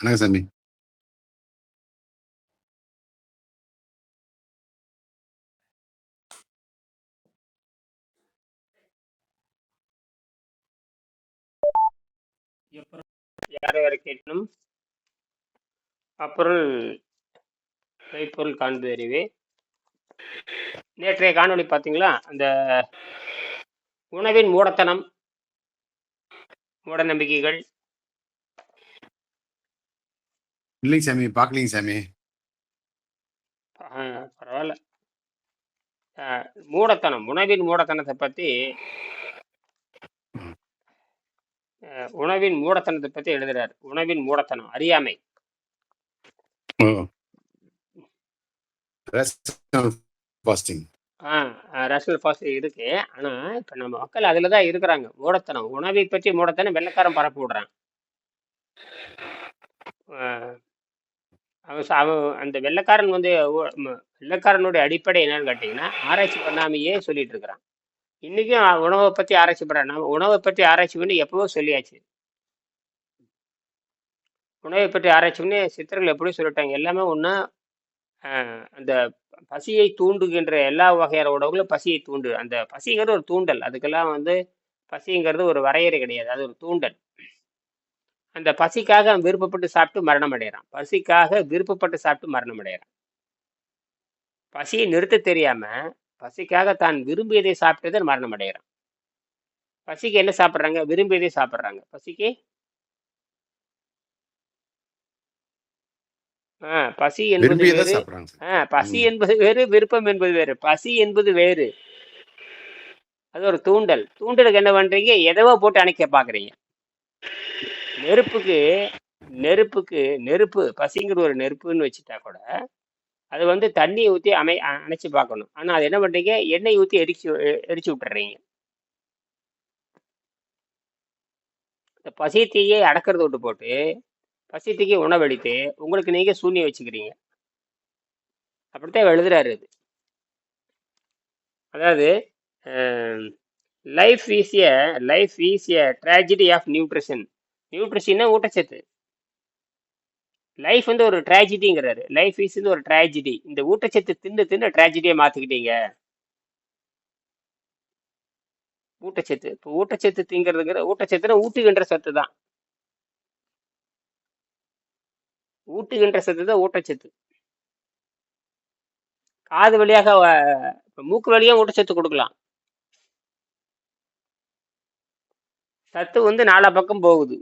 வணக்கம் சாமி. யாரை யாரை கேட்கணும்? அப்பொருள் கைப்பொருள் காண்பது அறிவே நேற்றைய காணொளி பார்த்தீங்களா? அந்த உணவின் மூடத்தனம் மூட நம்பிக்கைகள் இல்லைங்க சாமி பார்க்கலிங்க சாமி. ஆஹ், பரவாயில்ல ஆஹ், மூடத்தனம் உணவின் மூடத்தனத்தை பற்றி ஆஹ், உணவின் மூடத்தனத்தை பற்றி எழுதுறாரு. உணவின் மூடத்தனம் அறியாமை. ஓ. ஃபாஸ்டிங் ரேஷனல் ஃபாஸ்ட் இருக்கு. ஆனா இப்ப நம்ம மக்கள் அதுல தான் இருக்கிறாங்க. மூடத்தனம் உணவை பற்றி மூடத்தனம் வெள்ளைக்காரன் பரப்பி விடுறான். ஆஹ் அவன் ச- அவன் அந்த வெள்ளைக்காரன் வந்து வெள்ளக்காரனுடைய ம- வெள்ளைக்காரனுடைய அடிப்படை என்னன்னு கேட்டிங்கன்னா ஆராய்ச்சி பண்ணாமையே சொல்லிட்டு இருக்கிறான். இன்றைக்கும் உணவை பற்றி ஆராய்ச்சி பண்ணுறான் நம்ம உணவை பற்றி ஆராய்ச்சி பண்ணி எப்பவோ சொல்லியாச்சு. உணவை பற்றி ஆராய்ச்சி பண்ணி சித்தர்கள் எப்படி சொல்லிட்டாங்க. எல்லாமே ஒன்று அந்த பசியை தூண்டுகின்ற எல்லா வகையான உணவுகளும் பசியை தூண்டு அந்த பசிங்கிறது ஒரு தூண்டல். அதுக்கெல்லாம் வந்து பசிங்கிறது ஒரு வரையறை கிடையாது. அது ஒரு தூண்டல். அந்த பசிக்காக அவன் விருப்பப்பட்டு சாப்பிட்டு மரணம் அடைகிறான் பசிக்காக விருப்பப்பட்டு சாப்பிட்டு மரணம் அடைகிறான் பசியை நிறுத்த தெரியாம பசிக்காக தான் விரும்பியதை சாப்பிட்டதை மரணம் அடைகிறான் பசிக்கு என்ன சாப்பிட்றாங்க? விரும்பியதை சாப்பிட்றாங்க. பசிக்கு? ஆ பசி என்பது வேறு. பசி என்பது வேறு விருப்பம் என்பது வேறு. பசி என்பது வேறு. அது ஒரு தூண்டல். தூண்டலுக்கு என்ன பண்றீங்க? எதவோ போட்டு அணைக்க பாக்குறீங்க நெருப்புக்கு நெருப்புக்கு நெருப்பு பசிங்கிற ஒரு நெருப்புன்னு வச்சுட்டா கூட அது வந்து தண்ணி ஊற்றி அமை அணைச்சி பார்க்கணும். ஆனால் அது என்ன பண்ணுறீங்க எண்ணெய் ஊற்றி எரிச்சு எரிச்சு விட்டுறீங்க. இந்த பசி தீயை அடக்கிறத விட்டு போட்டு பசி தீக்கு உணவளித்து உங்களுக்கு நீங்கள் சூன்யம் வச்சுக்கிறீங்க. அப்படித்தான் எழுதுறாரு அது அதாவது life is a life is a tragedy of nutrition நியூட்ரிஷன்னா ஊட்டச்சத்து. லைஃப் வந்து ஒரு ட்ராஜடிங்கிறாரு லைஃப் இஸ் வந்து ஒரு ட்ராஜடி இந்த ஊட்டச்சத்து தின்னு தின்னு ட்ராஜடியை மாத்திக்கிட்டீங்க. ஊட்டச்சத்து. இப்போ ஊட்டச்சத்து திங்கிறதுங்கிற ஊட்டச்சத்துனா ஊட்டுகின்ற சத்து தான். ஊட்டுகின்ற சத்து தான் ஊட்டச்சத்து. காது வழியாக மூக்கு வழியா ஊட்டச்சத்து கொடுக்கலாம். சத்து வந்து நாலா பக்கம் போகுது.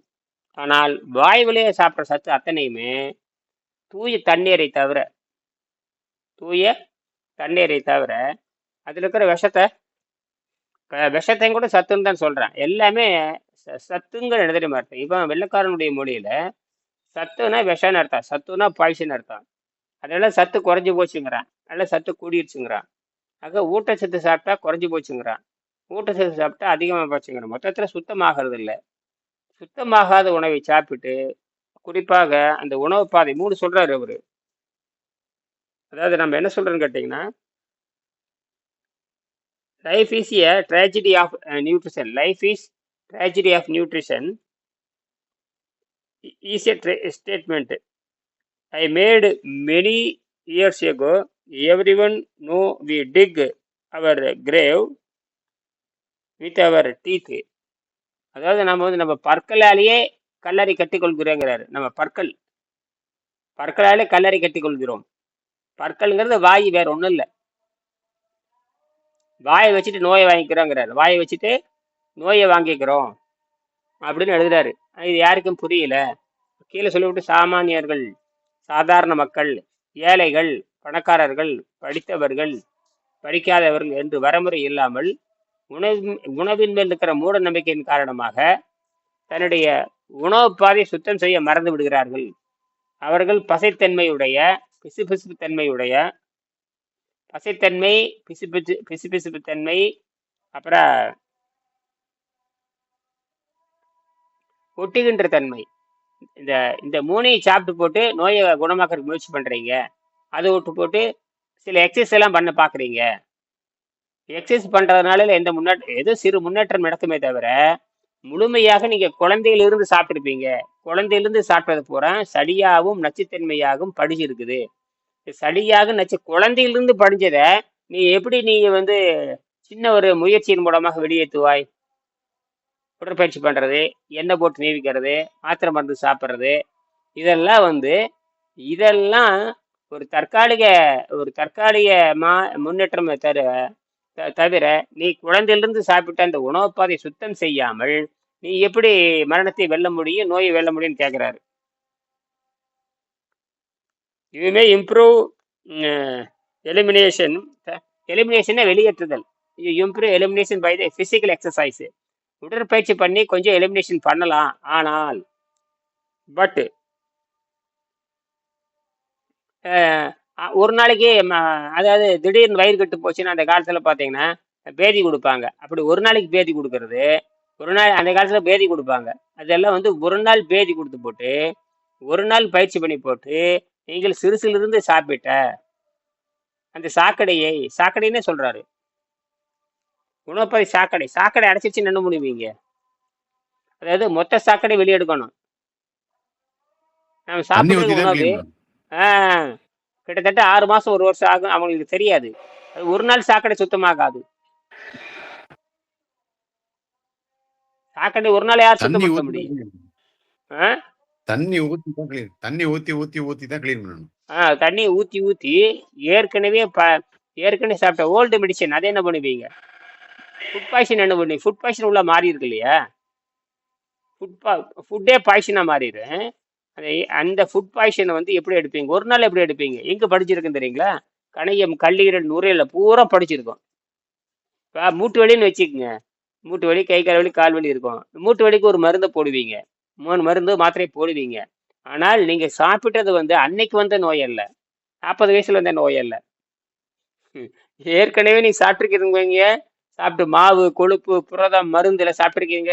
ஆனால் வாய் வழியா சாப்பிட்ற சத்து அத்தனையுமே தூய தண்ணீரை தவிர தூய தண்ணீரை தவிர அதில் இருக்கிற விஷத்தை விஷத்தையும் கூட சத்துன்னு தான் சொல்கிறேன் எல்லாமே ச- சத்துங்கிற எழுதுற மாதிரி அர்த்தம்? இப்போ வெள்ளைக்காரனுடைய மொழியில் சத்துனா விஷம்னு அர்த்தம். சத்துனா பாய்ச்சின்னு அர்த்தம். அதெல்லாம் சத்து குறைஞ்சி போச்சுங்கிறான். நல்லா சத்து கூடிடுச்சுங்கிறான் ஆக ஊட்டச்சத்து சாப்பிட்டா குறைஞ்சி போச்சுங்கிறான். ஊட்டச்சத்து சாப்பிட்டா அதிகமாக போச்சுங்கிறான். மொத்தத்தில் சுத்தமாகிறது இல்லை சுத்தமாகாத உணவை சாப்பிட்டு குறிப்பாக அந்த உணவு பாதை மூணு சொல்றாரு அவரு. அதாவது நம்ம என்ன சொல்றோம்னு கேட்டிங்கன்னா life is a tragedy of nutrition life is tragedy of nutrition is true statement I made many years ago everyone know we dig our grave with our teeth அதாவது நம்ம வந்து நம்ம பற்களாலேயே கல்லறை கட்டிக்கொள்கிறோங்கிறாரு. நம்ம பற்கள். பற்களாலே கல்லறை கட்டிக்கொள்கிறோம். பற்கள்ங்கிறது வாய் வேற ஒன்றும் இல்லை. வாயை வச்சுட்டு நோயை வாங்கிக்கிறோங்கிறாரு. வாயை வச்சுட்டு நோயை வாங்கிக்கிறோம் அப்படின்னு எழுதுறாரு. இது யாருக்கும் புரியல. கீழே சொல்லிவிட்டு சாமானியர்கள் சாதாரண மக்கள் ஏழைகள் பணக்காரர்கள் படித்தவர்கள் படிக்காதவர்கள் என்று வரமுறை இல்லாமல் உணவு உணவின் மேல் இருக்கிற மூட நம்பிக்கையின் காரணமாக தன்னுடைய உணவு பாதை சுத்தம் செய்ய மறந்து விடுகிறார்கள். அவர்கள் பசைத்தன்மையுடைய பிசுபிசுப்பு தன்மையுடைய பசைத்தன்மை பிசுபிசு பிசுபிசுப்பு தன்மை அப்புறம் ஒட்டுகின்ற தன்மை இந்த இந்த மூணையும் சாப்பிட்டு போட்டு நோயை குணமாக்கறதுக்கு முயற்சி பண்றீங்க. அதை விட்டு போட்டு சில எக்ஸசைஸ் எல்லாம் பண்ண பாக்குறீங்க எக்ஸசைஸ் பண்றதுனால எந்த முன்னேற்றம் ஏதோ சிறு முன்னேற்றம் நடக்குமே தவிர முழுமையாக நீங்க குழந்தையிலிருந்து சாப்பிட்ருப்பீங்க குழந்தையிலிருந்து சாப்பிட்டது பூரா சளியாகவும் நச்சுத்தன்மையாகவும் படிஞ்சிருக்குது. சளியாக நச்சு குழந்தையிலிருந்து படிஞ்சத நீ எப்படி நீ வந்து சின்ன ஒரு முயற்சியின் மூலமாக வெளியேற்றுவாய்? உடற்பயிற்சி பண்றது எண்ணெய் போட்டு நீவிக்கிறது மாத்திரை மருந்து சாப்பிட்றது இதெல்லாம் வந்து இதெல்லாம் ஒரு தற்காலிக ஒரு தற்காலிக மா முன்னேற்றம் தர தவிர நீ குழந்தையிலிருந்து சாப்பிட்ட அந்த உணவுப்பாதை சுத்தம் செய்யாமல் நீ எப்படி மரணத்தை வெல்ல முடியும் நோயை வெல்ல முடியும்னு கேட்குறாரு. இதுவுமே இம்ப்ரூவ் எலிமினேஷன் எலிமினேஷனை வெளியேற்றுதல். Improve elimination by the physical exercise உடற்பயிற்சி பண்ணி கொஞ்சம் எலிமினேஷன் பண்ணலாம். ஆனால் பட் ஒரு நாளைக்கு அதாவது திடீர்னு வயிறு கட்டு போச்சுன்னா அந்த காலத்தில் பார்த்தீங்கன்னா பேதி கொடுப்பாங்க. அப்படி ஒரு நாளைக்கு பேதி கொடுக்கறது ஒரு நாள் அந்த காலத்தில் பேதி கொடுப்பாங்க. அதெல்லாம் வந்து ஒரு நாள் பேதி கொடுத்து போட்டு ஒரு நாள் பயிற்சி பண்ணி போட்டு நீங்கள் சிறுசிலிருந்து சாப்பிட்ட அந்த சாக்கடையை சாக்கடைன்னே சொல்றாரு. உணவுப்பதி சாக்கடை சாக்கடை அடைச்சிச்சு என்ன பண்ணுவீங்க அதாவது மொத்த சாக்கடை வெளியெடுக்கணும் நம்ம சாப்பிடுற உணவு ஆ, கிட்டத்தட்ட ஆறு மாசம் ஒரு வருஷம் ஆகும் அவங்களுக்கு தெரியாது. ஒரு நாள் சாக்கடை சுத்தமாகாது. சாக்கடை ஒரு நாள் யார் சுத்தம் பண்ண முடியும்? தண்ணி ஊத்தி தண்ணி ஊத்தி ஊத்தி ஊத்தி தான் க்ளீன் பண்ணணும். ஆ, தண்ணி ஊத்தி ஊத்தி ஏற்கனவே ஏற்கனவே சாப்பிட்ட ஓல்டு மெடிசன் அதை என்ன பண்ணுவீங்க? ஃபுட் பாய்சன் என்ன பண்ணுவீங்க? ஃபுட் பாய்சன் உள்ள மாறி இருக்கு இல்லையா ஃபுட் பா ஃபுட்டே பாய்சனாக மாறிடும். அந்த அந்த ஃபுட் பாய்சனை வந்து எப்படி எடுப்பீங்க? ஒரு நாள் எப்படி எடுப்பீங்க? எங்கே படிச்சிருக்குன்னு தெரியுங்களா? கணையம் கல்லீரல் நுரையில் பூரா படிச்சிருக்கோம். இப்போ மூட்டு வலின்னு வச்சுக்கோங்க. மூட்டு வலி கை கால் வலி கால் வலி இருக்கும். மூட்டு வலிக்கு ஒரு மருந்தை போடுவீங்க. மூணு மருந்து மாத்திரை போடுவீங்க. ஆனால் நீங்கள் சாப்பிட்டது வந்து அன்னைக்கு வந்த நோய் அல்ல. நாற்பது வயசுல வந்த நோய் அல்ல. ம். ஏற்கனவே நீங்கள் சாப்பிட்ருக்கீங்க சாப்பிட்டு மாவு கொழுப்பு புரதம் மருந்தில் சாப்பிட்ருக்கீங்க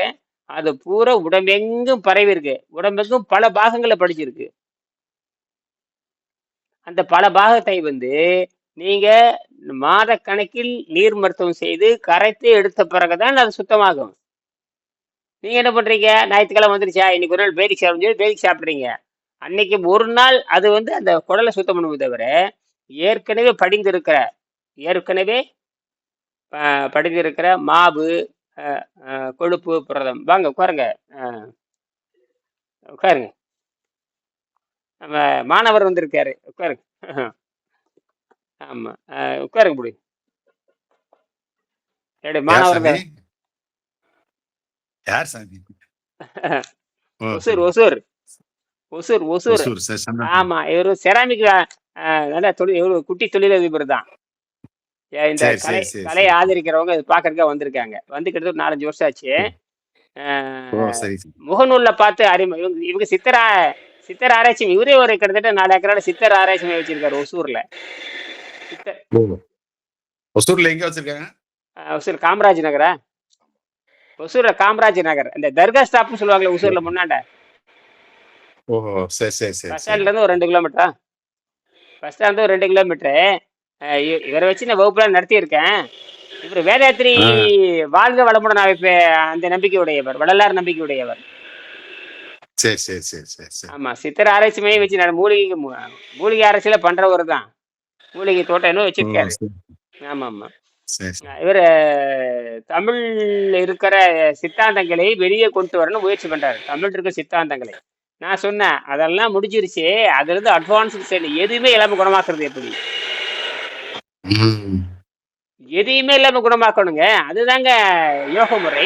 அது பூரா உடம்பெங்கும் பரவி இருக்கு உடம்பெங்கும் பல பாகங்களை படிச்சிருக்கு. அந்த பல பாகத்தை வந்து நீங்க மாத கணக்கில் நீர் மருத்துவம் செய்து கரைத்து எடுத்த பிறகுதான் அது சுத்தமாகும். நீங்க என்ன பண்றீங்க? ஞாயிற்றுக்கிழமை வந்துருச்சா? இன்னைக்கு ஒரு நாள் பேரிக் சாப்பிடும் சொல்லி பேரிக் சாப்பிட்றீங்க. அன்னைக்கு ஒரு நாள் அது வந்து அந்த குடலை சுத்தம் பண்ணுமே தவிர ஏற்கனவே படிந்திருக்கிற ஏற்கனவே படிந்திருக்கிற மாவு கொழுப்பு புரதம். வாங்க உட்காருங்க. உட்காருங்க. நம்ம மாணவர் வந்திருக்காரு. உட்காருங்க. ஆமா. அஹ், உட்காருங்க இப்படி என்னுடைய மாணவர் யார் சாமி? ஒசூர் ஒசூர். ஒசூர் ஒசூர். ஆமா இவரு செராமிக் நல்ல தொழில் இவரு குட்டி தொழிலதிபர் தான். இந்த கலை கலையை. ஆதரிக்கிறவங்க இது பாக்குறதுக்காக வந்திருக்காங்க. வந்து கிட்டத்தட்ட ஒரு நாலஞ்சு வருஷம் ஆச்சு. முகநூல்ல பார்த்து அறிமுக இவங்க இவங்க சித்தரா சித்தர் ஆராய்ச்சி இவரே ஒரு கிட்டத்தட்ட நாலு ஏக்கரோட சித்தர் ஆராய்ச்சி மையம் வச்சிருக்காரு ஒசூர்ல. ஒசூர்ல எங்க வச்சிருக்காங்க? ஒசூர் காமராஜ் நகரா? ஒசூர்ல காமராஜ் நகர். இந்த தர்கா ஸ்டாப்னு சொல்லுவாங்கல்ல ஒசூர்ல முன்னாண்ட. ஓஹோ சரி சரி சரி பஸ் ஸ்டாண்ட்ல இருந்து ஒரு ரெண்டு கிலோமீட்டரா? பஸ் ஸ்டாண்ட் ஒரு ரெண்டு கிலோமீட்டரு. இவரை வச்சு நான் வகுப்புலாம் நடத்தியிருக்கேன். இவர் வேதாத்திரி. வாழ்க வளமுடன் அமைப்பு அந்த நம்பிக்கை உடையவர் வள்ளலார் நம்பிக்கை உடையவர் சரி சரி சரி சரி சரி. ஆமா சித்தர் ஆராய்ச்சி மையம் வச்சு நட- மூலிகை மூலிகை ஆராய்ச்சியில பண்றவர் தான். மூலிகை தோட்டம் இன்னும் ஓ, வச்சிருக்காரு சரி. ஆமா ஆமா. இவர் தமிழ் இருக்கிற சித்தாந்தங்களை வெளியே கொண்டு வரணும் முயற்சி பண்றாரு. தமிழ் இருக்கிற சித்தாந்தங்களை. நான் சொன்னேன் அதெல்லாம் முடிஞ்சிருச்சு. அதுல இருந்து அட்வான்ஸ்டு சைடு எதுவுமே இல்லாம குணமாக்குறது எப்படி. எதையுமே இல்லாம குணமாக்கணுங்க. அதுதாங்க யோக முறை.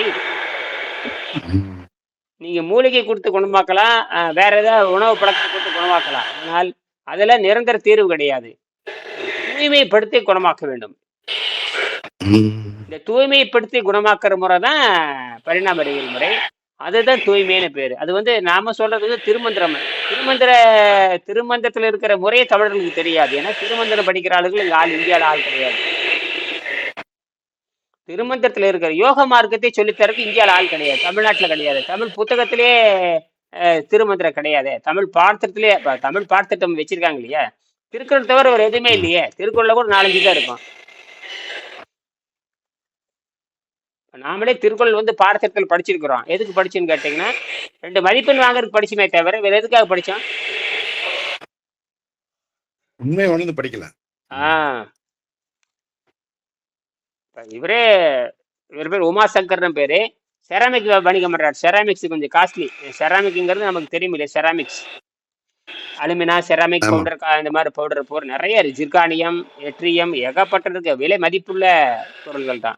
நீங்க மூலிகை கொடுத்து குணமாக்கலாம். வேற ஏதாவது உணவு பழக்கத்தை கொடுத்து குணமாக்கலாம். ஆனால் அதெல்லாம் நிரந்தர தீர்வு கிடையாது. தூய்மைப்படுத்தி குணமாக்க வேண்டும். இந்த தூய்மைப்படுத்தி குணமாக்குற முறை தான் பரிணாம அறிவியல் முறை. அதுதான் தூய்மையான பேர். அது வந்து நாம சொல்றது வந்து திருமந்திரம். திருமந்திர திருமந்திரத்துல இருக்கிற முறையே தமிழர்களுக்கு தெரியாது. ஏன்னா திருமந்திரம் படிக்கிற ஆளுகள் இங்கே ஆள் இந்தியாவில் ஆள் கிடையாது. திருமந்திரத்துல இருக்கிற யோக மார்க்கத்தை சொல்லித்தரக்கு இந்தியாவில் ஆள் கிடையாது. தமிழ்நாட்டுல கிடையாது. தமிழ் புத்தகத்திலே திருமந்திரம் கிடையாது. தமிழ் பாடத்திலே தமிழ் பாடத்திட்டம் வச்சிருக்காங்க இல்லையா? திருக்குறள் தவிர வேறு எதுவுமே இல்லையே. திருக்குறளில் கூட நாலஞ்சு தான் இருக்கும். நாமளே திருக்குறள் வந்து பாடத்திட்டத்தில் படிச்சிருக்கிறோம். எதுக்கு படிச்சுன்னு கேட்டிங்கன்னா ரெண்டு மதிப்பெண் வாங்குறதுக்கு படிச்சுமே தவிர வேற எதுக்காக படித்தோம் உண்மையை உணர்ந்து படிக்கல. ஆ. இவரே இவர் பேர் உமாசங்கர்னு பேரு. செராமிக் வணிகம் பண்றாரு. செராமிக்ஸ் கொஞ்சம் காஸ்ட்லி. செராமிக்ங்கிறது நமக்கு தெரியும் இல்லையா செராமிக்ஸ். Alumina ceramic. பவுடர் இந்த மாதிரி பவுடர் போர் நிறைய இருக்கு. ஜிர்கானியம் எட்ரியம் ஏகப்பட்டதுக்கு விலை மதிப்புள்ள பொருள்கள் தான்.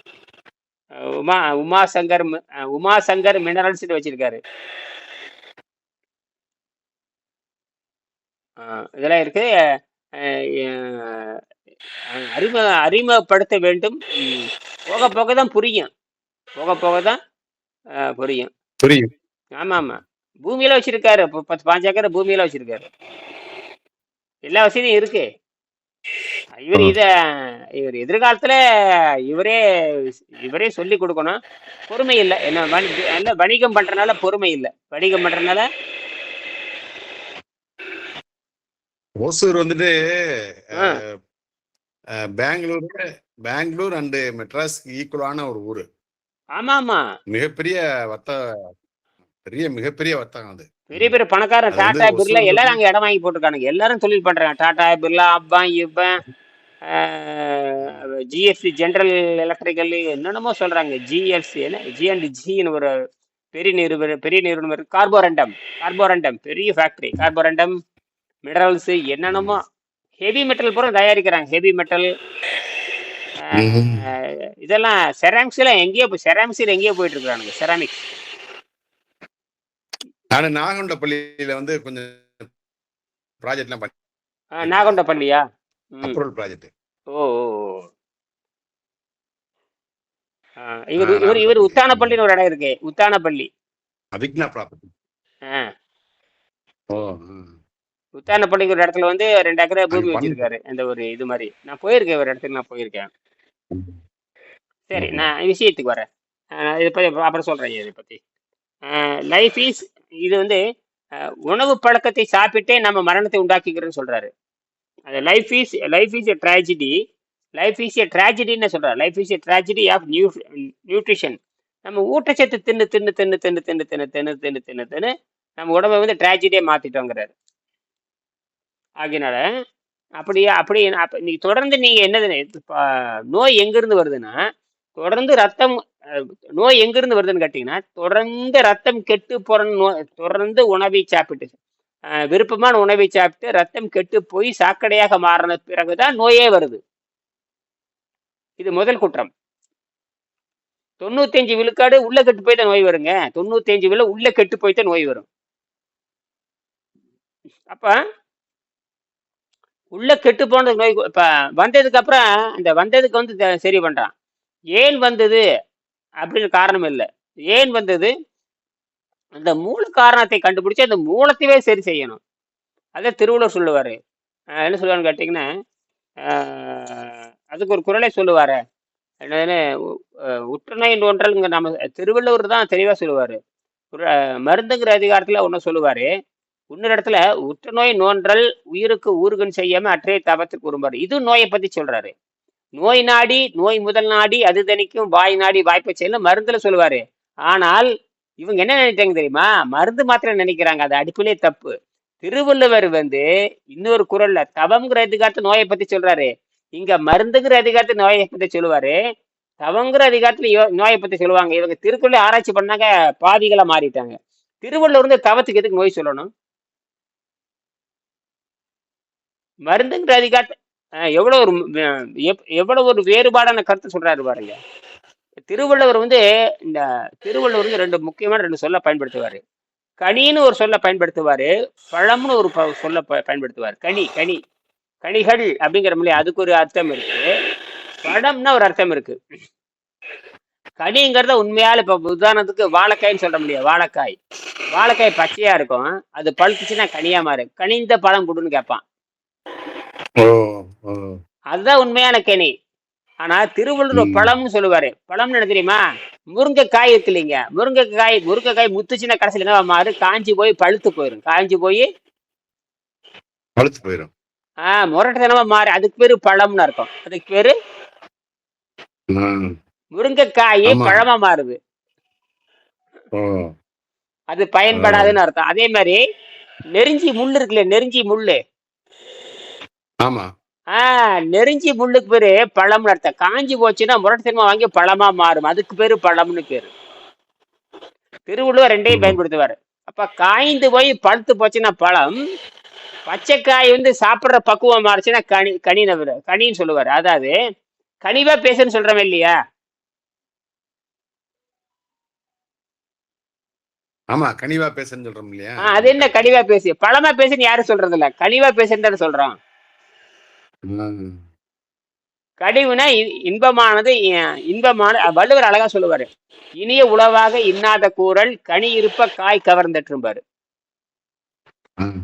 உமா உமாசங்கர் மி- அஹ் உமாசங்கர் மினரல்ஸ் வச்சிருக்காரு. இதெல்லாம் இருக்கு. அறிமுக அறிமுகப்படுத்த வேண்டும். போக போக தான் புரியும். போக போக தான் புரியும். புரியும். ஆமா ஆமா. பூமியில வச்சிருக்காரு. பத்து பாஞ்சு ஏக்கர் பூமியில வச்சிருக்காரு. எல்லா வசதியும் இருக்கு. இவர். இத இவர் எதிர்காலத்துல இவரே இவரே சொல்லி கொடுக்கணும். பொறுமை இல்லை. என்ன இல்ல வணிகம் பண்றதுனால பொறுமை இல்லை. வணிகம் பண்றதுனால ஓசூர் வந்துட்டு பெங்களூர் பெங்களூர் அண்டு மெட்ராஸ் ஈக்குவலான ஒரு ஊரு. ஆமா ஆமா மிகப்பெரிய வர்த்த பெரிய மிகப்பெரிய வர்த்தகம் அது. பெரிய பெரிய பணக்காரன் டாடா பிர்லா எல்லாரும் அங்க இடம் வாங்கி போட்டிருக்கானுங்க. எல்லாரும் தொழில் பண்றாங்க. டாடா பிர்லா அப்பான் இவன் ஜிஎஃப்சி ஜெனரல் எலக்ட்ரிக்கல் என்னென்னமோ சொல்றாங்க. ஜிஎஃப்சி என்ன? ஜி அண்ட் ஜின்னு ஒரு பெரிய நிறுவனம் பெரிய நிறுவனம் கார்போரண்டம். கார்போரண்டம் பெரிய ஃபேக்டரி கார்போரண்டம் மினரல்ஸ் என்னென்னமோ ஹெவி மெட்டல் பூரா தயாரிக்கிறாங்க. Heavy metal. இதெல்லாம் செராமிக்ஸ்ல எங்கேயோ போய் செராமிக்ஸ்ல எங்கேயோ போயிட்டு இருக்கிறானுங்க. செராமிக்ஸ் ஆனா நாகொண்டப்பள்ளியில வந்து கொஞ்சம் ப்ராஜெக்ட்லாம் பண்ணி நாகொண்டப்பள்ளியா? ம். அப்ரூவல் ப்ராஜெக்ட் ஓ இவர் இவர் இவர். உத்தானப்பள்ளின்னு ஒரு இடம் இருக்கு உத்தானப்பள்ளி. அவிக்னா ப்ராப்பர்ட்டி ஓ உத்தானப்பள்ளிக்கு ஒரு இடத்துல வந்து ரெண்டு ஏக்கரை பூமி. வச்சிருக்காரு அந்த ஒரு இது மாதிரி. நான் போயிருக்கேன் ஒரு இடத்துக்கு நான் போயிருக்கேன். சரி. நான் விஷயத்துக்கு வரேன். இதை பத்தி அப்புறம் சொல்றேன் இதை பத்தி. லைஃப் இஸ் இது வந்து உணவு பழக்கத்தை சாப்பிட்டே நம்ம மரணத்தை உண்டாக்கிக்கிறோன்னு சொல்றாரு. அது life is life is a tragedy life is a ட்ராஜடின்னு சொல்றாரு. Life is a tragedy of new nutrition நம்ம ஊட்டச்சத்து தின்னு தின்னு தின்னு தின்னு தின்னு தின்னு தின்னு தின்னு தின்னு தின்னு நம்ம உடம்பை வந்து ட்ராஜடியே மாத்திட்டோங்கிறாரு. ஆகினால அப்படியே அப்படி அப்போ நீ தொடர்ந்து நீங்க என்னது நோய் எங்கிருந்து வருதுன்னா தொடர்ந்து ரத்தம் நோய் எங்கிருந்து வருதுன்னு கேட்டிங்கன்னா தொடர்ந்து ரத்தம் கெட்டு போற நோய் தொடர்ந்து உணவை சாப்பிட்டு விருப்பமான உணவை சாப்பிட்டு ரத்தம் கெட்டு போய் சாக்கடையாக மாறின பிறகுதான் நோயே வருது. இது முதல் குற்றம். தொண்ணூத்தஞ்சு விழுக்காடு உள்ள கெட்டு போய் தான் நோய் வருங்க. தொண்ணூத்தஞ்சு விழு உள்ள கெட்டு போய் தான் நோய் வரும். அப்ப உள்ள கெட்டு போனது நோய் இப்ப வந்ததுக்கு அப்புறம் அந்த வந்ததுக்கு வந்து சரி பண்றான். ஏன் வந்தது? அப்படின்னு காரணம் இல்லை. ஏன் வந்தது? அந்த மூல காரணத்தை கண்டுபிடிச்சு அந்த மூலத்தையே சரி செய்யணும். அதே திருவள்ளுவர் சொல்லுவார். என்ன சொல்லுவான்னு கேட்டிங்கன்னா அதுக்கு ஒரு குரலை சொல்லுவார். என்னதுன்னு உ- ஒன்றால் இங்கே நம்ம திருவள்ளுவர் தான் தெளிவாக சொல்லுவார். மருந்துங்கிற அதிகாரத்தில் ஒன்று சொல்லுவார். இன்னொரு இடத்துல உற்றுநோய் நோன்றல் உயிருக்கு ஊருகன் செய்யாமல் அற்றைய தபத்துக்கு உரும்பாரு இது நோயை பற்றி சொல்கிறாரு நோய் நாடி நோய் முதல் நாடி அது தணிக்கும் வாய் நாடி வாய்ப்பை செய்யல மருந்துல சொல்லுவாரு. ஆனால் இவங்க என்ன நினைட்டாங்க தெரியுமா? மருந்து மாத்திரம் நினைக்கிறாங்க அது அடிப்பிலே தப்பு. திருவள்ளுவர் வந்து இன்னொரு குரல்ல தவங்கிற அதிகாரத்து நோயை பத்தி சொல்றாரு. இங்க மருந்துங்கிற அதிகாரத்து நோயை பத்தி சொல்லுவாரு. தவங்கிற அதிகாரத்துல யோ- நோயை பத்தி சொல்லுவாங்க. இவங்க திருக்குறளை ஆராய்ச்சி பண்ணாங்க பாதிகளா மாறிட்டாங்க. திருவள்ளுவர் வந்து தவத்துக்கு எதுக்கு நோய் சொல்லணும்? மருந்துங்கிற அதிகாரத்தை எவ்வளோ ஒரு எவ்வளோ எப்- ஒரு வேறுபாடான கருத்து சொல்கிறாரு பாருங்க. திருவள்ளுவர் வந்து இந்த திருவள்ளுவர் வந்து ரெண்டு முக்கியமான ரெண்டு சொல்ல பயன்படுத்துவார். கனின்னு ஒரு சொல்ல பயன்படுத்துவார் பழம்னு ஒரு ப- சொல்ல ப- பயன்படுத்துவார். கனி கனி கனிகள் அப்படிங்கிற மாதிரி அதுக்கு ஒரு அர்த்தம் இருக்கு. பழம்னா ஒரு அர்த்தம் இருக்கு. கனிங்கிறத உண்மையால இப்போ உதாரணத்துக்கு வாழைக்காய்ன்னு சொல்ல முடியாது. வாழைக்காய். வாழைக்காய் பச்சையா இருக்கும். அது பழுத்துச்சுன்னா கனியா மாறு கனிந்த பழம் கொடுன்னு கேட்பான். அதுதான் உண்மையான கனி ஆனா திருவள்ளுவர். பழம்னு சொல்லுவாரு. பழம்னு என்ன தெரியுமா? முருங்கைக்காய் இருக்கு இல்லைங்க. முருங்கைக்காய் முருங்கைக்காய் முத்துச்சுன்னா கடைசியில் என்ன மாறு காஞ்சி போய் பழுத்து போயிடும் காஞ்சி போய் பழுத்து போயிடும் ஆஹ் முரட்டுத்தனமா மாறி அதுக்கு பேரு பழம்னு அர்த்தம். அதுக்கு பேரு. முருங்கைக்காய். பழமா மாறுது. அது பயன்படாதுன்னு அர்த்தம். அதே மாதிரி நெருஞ்சி முள் இருக்குல்ல நெருஞ்சி முள்ளு. ஆமா. ஆ நெருஞ்சி முள்ளுக்கு பேரு பழம்னு அர்த்தம். காஞ்சி போச்சுன்னா முரட்டுத்தனமா வாங்கி பழமா மாறும். அதுக்கு பேரு பழம்னு பேரு. திருவள்ளுவர் ரெண்டையும். பயன்படுத்துவாரு. அப்ப காய்ந்து போய் பழுத்து போச்சுன்னா பழம் பச்சைக்காய் வந்து சாப்பிடுற பக்குவம் மாறுச்சுன்னா கனி கனின கனின்னு சொல்லுவாரு. அதாவது கனிவா பேசுன்னு சொல்றவன் இல்லையா? ஆமா கனிவா பேசுன்னு சொல்றோம் இல்லையா? அது என்ன கனிவா பேசு? பழமா பேசுன்னு யாரும் சொல்றது இல்ல கனிவா பேசுன்னு தானே இ- இன்பமானது இன்பமான வள்ளுவர் அழகா சொல்லுவாரு. இனிய உளவாக இன்னாத கூறல் கனி இருப்ப காய் கவர்ந்தற்றும்பாரு ம்.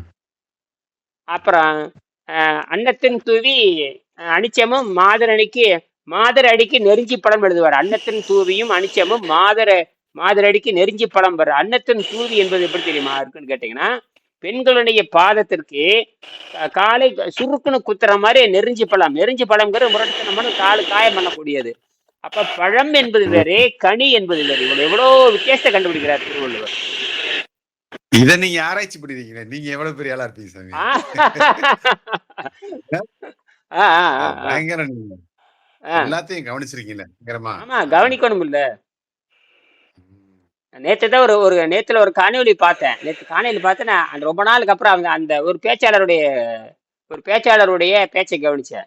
அப்புறம் அன்னத்தின் தூவி அனிச்சமும் மாதர் அடிக்கு மாதர் அடிக்கு நெருஞ்சி பழம் எழுதுவார். அன்னத்தின் தூவியும் அனிச்சமும் மாதர மாதர் அடிக்கு நெருஞ்சி பழம் வரும் அன்னத்தின் தூவி என்பது எப்படி தெரியுமா இருக்குன்னு கேட்டீங்கன்னா பெண்களுடைய பாதத்திற்கு காலை சுருக்குன்னு குத்துற மாதிரி நெருஞ்சி பழம். நெருஞ்சி பழம்ங்கிற முரட்டுத்தனமான காலு காயம் பண்ணக்கூடியது. அப்ப பழம் என்பது வேறு கனி என்பது வேறு. இவ்வளவு எவ்வளோ வித்தியாசத்தை கண்டுபிடிக்கிறார் திருவள்ளுவர். இத நீங்க ஆராய்ச்சி பண்ணிருக்கீங்க. நீங்க எவ்வளவு பெரிய ஆளா இருப்பீங்க சாமி. பயங்கர. எல்லாத்தையும் கவனிச்சிருக்கீங்க பயங்கரமா. ஆமா கவனிக்கணும் இல்ல நேற்று தான் ஒரு ஒரு நேற்றுல ஒரு காணொலி பார்த்தேன். நேற்று காணொலி பார்த்தேன் நான் அந்த ரொம்ப நாளுக்கு அப்புறம் அவங்க அந்த ஒரு பேச்சாளருடைய ஒரு பேச்சாளருடைய பேச்சை கவனிச்சேன்.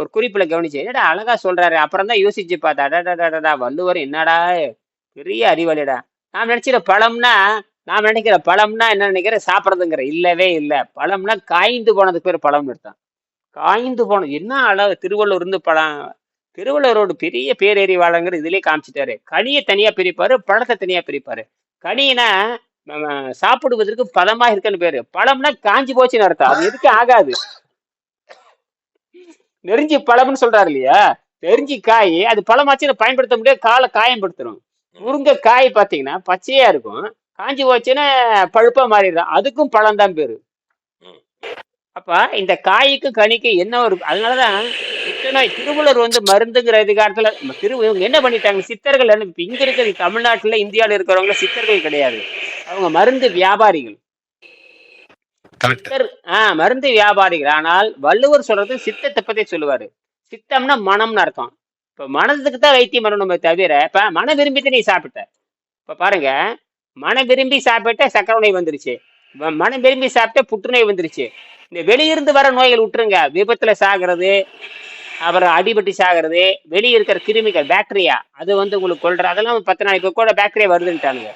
ஒரு குறிப்பில் கவனிச்சேன். என்னடா அழகா சொல்றாரு. அப்புறம் தான் யோசிச்சு பார்த்தா அடடடடடா வள்ளுவர் என்னடா பெரிய அறிவாளிடா. நாம் நினைச்சிட பழம்னா நாம் நினைக்கிற பழம்னா என்ன நினைக்கிறேன் சாப்பிட்றதுங்கிற. இல்லவே இல்லை. பழம்னா காய்ந்து போனதுக்கு பேர் பழம்னு எடுத்தான். காய்ந்து போனது என்ன அழகு திருவள்ளூர் இருந்து பழம் திருவள்ளுவரோட பெரிய பேரறிவாளங்கிற இதுலயே காமிச்சிட்டாரு. கனியை தனியா பிரிப்பாரு பழத்தை தனியா பிரிப்பாரு. கனினா நம்ம சாப்பிடுவதற்கு பழமா இருக்குன்னு பேரு. பழம்னா காஞ்சி போச்சுன்னு அர்த்தம். அது எதுக்கு ஆகாது. நெறிஞ்சி பழம்னு சொல்றாரு இல்லையா? நெறிஞ்சி காய் அது பழமாச்சுன்னு பயன்படுத்த முடியாது காலை காயம்படுத்துறோம் முருங்கை காய் பாத்தீங்கன்னா பச்சையா இருக்கும். காஞ்சி போச்சுன்னா பழுப்பா மாறிடும் அதுக்கும் பழம் தான் பேரு. அப்ப இந்த காய்க்கும் கனிக்கும் என்ன ஒரு அதனாலதான் புற்றுநோய் திருவள்ளுவர் வந்து மருந்துங்கிற அதிகாரத்துல திரு இவங்க என்ன பண்ணிட்டாங்க? சித்தர்கள் இங்க இருக்கிற தமிழ்நாட்டுல இந்தியாவில் இருக்கிறவங்க சித்தர்கள் கிடையாது. அவங்க மருந்து வியாபாரிகள். கரெக்ட். சித்தர் ஆ மருந்து வியாபாரிகள். ஆனால் வள்ளுவர் சொல்றது சித்தத்தை பத்தி சொல்லுவாரு. சித்தம்னா மனம்னு அர்த்தம். இப்ப மனதுக்கு தான் வைத்தியம் பண்ணணுமே தவிர இப்ப மன விரும்பிட்டு நீ சாப்பிட்ட. இப்ப பாருங்க மன விரும்பி சாப்பிட்ட சக்கரை நோய் வந்துருச்சு. மனம் விரும்பி சாப்பிட்ட புற்றுநோய் வந்துருச்சு. இந்த வெளியிருந்து வர நோய்கள் விட்டுருங்க விபத்துல சாகிறது அப்புறம் அடிபட்டு சாகிறது வெளியே இருக்கிற கிருமிகள் பாக்டீரியா அது வந்து உங்களுக்கு கொள்ற அதெல்லாம் பத்து நாளைக்கு கூட பாக்டீரியா வருதுன்ட்டானுங்க.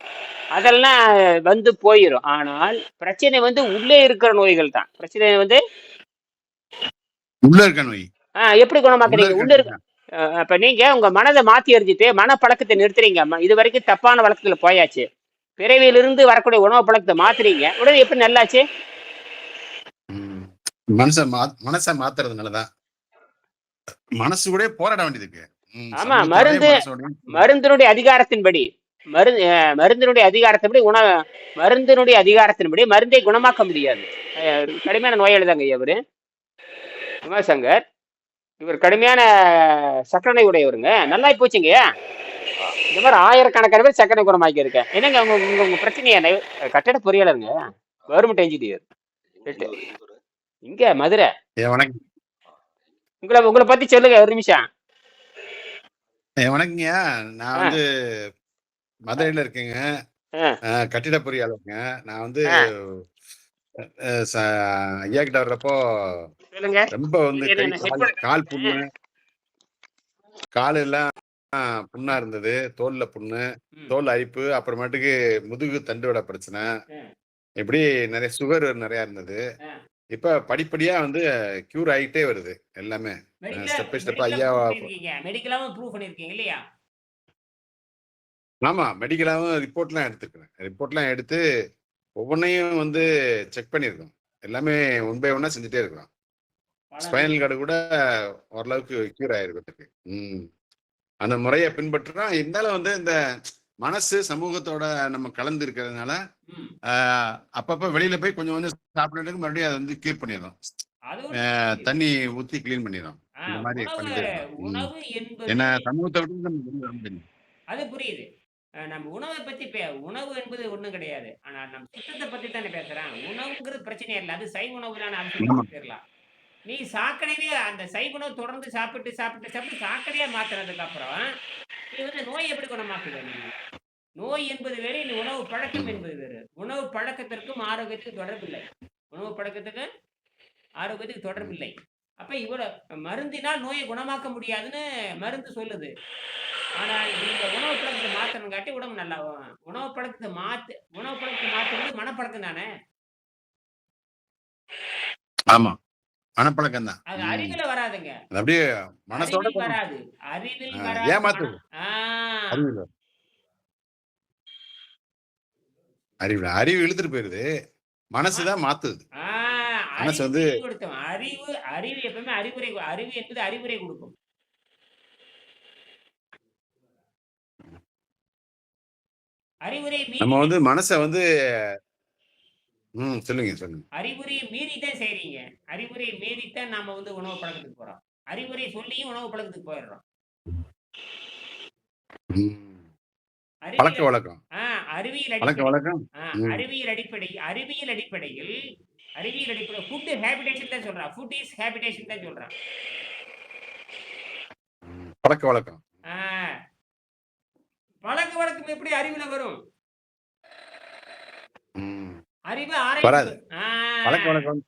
அதெல்லாம் வந்து போயிடும் ஆனால் பிரச்சனை வந்து உள்ளே இருக்கிற நோய்கள் தான். பிரச்சனை வந்து உள்ள இருக்க நோய். ஆஹ் எப்படி குணமாக்குறீங்க? உள்ள இருக்க அப்ப நீங்க உங்க மனதை மாத்தி எறிஞ்சிட்டு மனப்பழக்கத்தை நிறுத்துறீங்க. இது வரைக்கும் தப்பான வழக்கத்துல போயாச்சு. பிறவியிலிருந்து வரக்கூடிய உணவு பழக்கத்தை மாத்துறீங்க. உடனே எப்படி நல்லாச்சு. மனச மனச மாத்துறதுனாலதான் மனசு கூட போராட வேண்டியது இருக்கு ம், ஆமா, மருந்து- மருந்தினுடைய அதிகாரத்தின்படி மருந்து மருந்தினுடைய அதிகாரத்தின்படி உண மருந்தினுடைய அதிகாரத்தின்படி மருந்தை குணமாக்க முடியாது. கடுமையான நோய் எழுதாங்க இவரு. உமாசங்கர் இவர் கடுமையான சக்கரை உடையவருங்க. நல்லா போச்சுங்க. இந்த மாதிரி ஆயிரக்கணக்கான பேர் சக்கரை குணமாக்கி இருக்கேன் என்னங்க உங்க உங்க உங்க பிரச்சனையா? கட்டட பொறியாளருங்க. கவர்மெண்ட் இன்ஜினியர் இங்க மதுரை. வணக்கம். உங்களை உங்களை பத்தி சொல்லுங்க ஒரு நிமிஷம். வணக்கங்க. நான். வந்து மதுரையில இருக்கேங்க. கட்டிட பொறியாளருங்க நான் வந்து ஐயா கிட்ட வர்றப்போ ரொம்ப வந்து கால் புண்ணு. கால் எல்லாம் புண்ணா இருந்தது. தோல்ல புண்ணு. தோல் அரிப்பு அப்புறமேட்டுக்கு முதுகு தண்டுவட பிரச்சனை. ம். இப்படி நிறைய சுகர் நிறைய இருந்தது. இப்ப படிப்படியா வந்து கியூர் ஆயிட்டே வருது எல்லாமே. step by step ஐயா மெடிக்கலாவும் ப்ரூவ் பண்ணிருக்கீங்க இல்லையா? ஆமா மெடிக்கலாவும் ரிப்போர்ட்லாம் எடுத்துக்கிறேன். ரிப்போர்ட்லாம் எடுத்து ஒவ்வொன்றையும் வந்து செக் பண்ணியிருக்கோம் எல்லாமே ஒன் பை ஒன்னா செஞ்சுட்டே இருக்கிறோம். ஸ்பைனல் கார்டு கூட ஓரளவுக்கு கியூர் ஆயிருக்கிறதுக்கு ம். அந்த முறையை பின்பற்றுறோம். இருந்தாலும் வந்து இந்த மனசு சமூகத்தோட நம்ம கலந்து இருக்கிறதுனால அப்பப்ப வெளியில போய் கொஞ்சம் கொஞ்சம் சாப்பிட்டுட்டு மறுபடியும் அதை வந்து கிளியர் ஆஹ், தண்ணி ஊத்தி க்ளீன் ஆ, இந்த மாதிரி பண்ணிட்டே ஏன்னா சமூகத்தை விட்டு நம்ம. அது புரியுது. நம்ம உணவை பத்தி பே உணவு என்பது ஒண்ணும் கிடையாது. ஆனா நம்ம சுத்தத்தை பத்தி தானே பேசுறேன். உணவுங்கிறது பிரச்சனை இல்லை. அது சைவ உணவு தானே நீ சாக்கடையிலேயே அந்த சைவ உணவு தொடர்ந்து சாப்பிட்டு சாப்பிட்டு சாப்பிட்டு சாக்கடையா மாத்துறதுக்கு அப்புறம் நீ வந்து நோய் எப்படி குணமாக்குத நீ? நோய் என்பது வேறு நீ உணவு பழக்கம் என்பது வேறு. உணவு பழக்கத்திற்கும் ஆரோக்கியத்துக்கும் தொடர்பில்லை. உணவு பழக்கத்துக்கு ஆரோக்கியத்துக்கு தொடர்பில்லை. அப்ப இவ்வளவு மருந்தினால் நோயை குணமாக்க முடியாதுன்னு மருந்து சொல்லுது. ஆனால் நீங்க உணவு பழக்கத்தை மாத்தணும் காட்டி உடம்பு நல்லா. உணவு பழக்கத்தை மாத்து உணவு பழக்கத்தை மாத்துறது மனப்பழக்கம் தானே? ஆமா. மனப்பழக்கம் தான். அது அறிவுல வராதுங்க. அப்படியே மனசோட வராது. அறிவில் வராது. ஏமாத்துது. அறிவுல அறிவு இழுத்துட்டு போயிருது. மனசுதான் மாத்துது. மனசு அறிவு வந்து- அறிவு அறிவு எப்பவுமே அறிவுரை அறிவு என்பது அறிவுரை கொடுக்கும். அறிவுரை மீறி நம்ம வந்து மனசை வந்து ம் சொல்லுங்க சொல்லுங்க. அறிவுரையை மீறி தான் செய்றீங்க. அறிவுரையை மீறித்தான் நாம வந்து உணவு பழக்கத்துக்கு போறோம். அறிவுரை சொல்லியும் உணவு பழக்கத்துக்கு போயிடுறோம். பழக்க வழக்கம். ஆ, அறிவியல். அறிவியல் அடிப்படை அறிவியல் அடிப்படையில் அறிவியல் அடிப்படை ஃபுட் ஹேபிடேஷன் தான் சொல்றான் ஃபுட் இஸ் ஹேபிடேஷன் தான் சொல்றான். பழக்க வழக்கம் பழக்க வழக்கம் எப்படி அறிவுல வரும். அறிவு வராது. ஆராய்ச்சி பழக்க வழக்கம்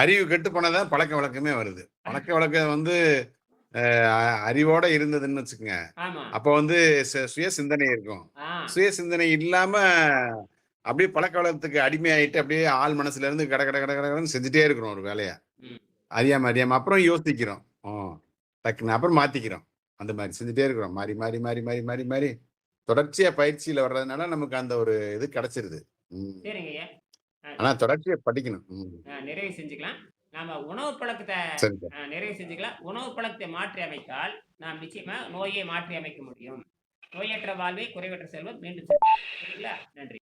அறிவு கெட்டு போனாதான் பழக்க வழக்கமே வருது பழக்க வழக்கம் வந்து அறிவோட இருந்ததுன்னு வச்சுக்கோங்க. அப்ப வந்து சுய சிந்தனை இருக்கும். சுய சிந்தனை இல்லாம அப்படியே பழக்க வழக்கத்துக்கு அடிமையாயிட்டு அப்படியே ஆள் மனசுல இருந்து கட கட கட கடன்னு செஞ்சுட்டே இருக்கிறோம் ஒரு வேலையா. அறியாம அறியாம அப்புறம் யோசிக்கிறோம். டக்குன்னு அப்புறம் மாத்திக்கிறோம். அந்த மாதிரி செஞ்சுட்டே இருக்கிறோம். மாறி மாறி மாறி மாறி மாறி மாறி தொடர்ச்சியா பயிற்சியில வர்றதுனால நமக்கு அந்த ஒரு இது கிடைச்சிருது. ஆனா தொடர்ச்சியா படிக்கணும். நிறைவு செஞ்சுக்கலாம். நாம உணவு பழக்கத்தை நிறைவு செஞ்சுக்கலாம். உணவு பழக்கத்தை மாற்றி அமைத்தால் நாம் நிச்சயமா நோயை மாற்றி அமைக்க முடியும். நோயற்ற வாழ்வை குறைவற்ற செல்வம். மீண்டும். சரிங்களா? நன்றி.